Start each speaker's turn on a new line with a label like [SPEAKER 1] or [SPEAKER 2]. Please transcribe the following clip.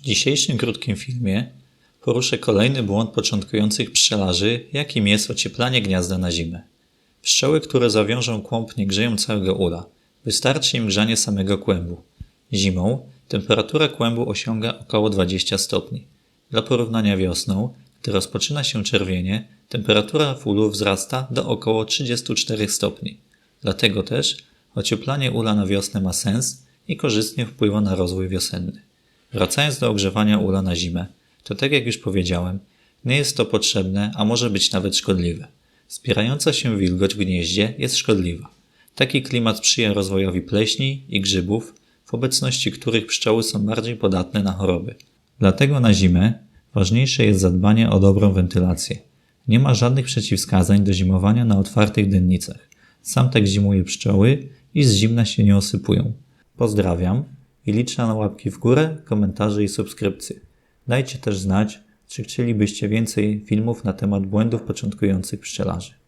[SPEAKER 1] W dzisiejszym krótkim filmie poruszę kolejny błąd początkujących pszczelarzy, jakim jest ocieplanie gniazda na zimę. Pszczoły, które zawiążą kłąb, nie grzeją całego ula. Wystarczy im grzanie samego kłębu. Zimą temperatura kłębu osiąga około 20 stopni. Dla porównania wiosną, gdy rozpoczyna się czerwienie, temperatura w ulu wzrasta do około 34 stopni. Dlatego też ocieplanie ula na wiosnę ma sens i korzystnie wpływa na rozwój wiosenny. Wracając do ogrzewania ula na zimę, to tak jak już powiedziałem, nie jest to potrzebne, a może być nawet szkodliwe. Spierająca się wilgoć w gnieździe jest szkodliwa. Taki klimat sprzyja rozwojowi pleśni i grzybów, w obecności których pszczoły są bardziej podatne na choroby. Dlatego na zimę ważniejsze jest zadbanie o dobrą wentylację. Nie ma żadnych przeciwwskazań do zimowania na otwartych dennicach. Sam tak zimuje pszczoły i z zimna się nie osypują. Pozdrawiam i liczę na łapki w górę, komentarze i subskrypcje. Dajcie też znać, czy chcielibyście więcej filmów na temat błędów początkujących pszczelarzy.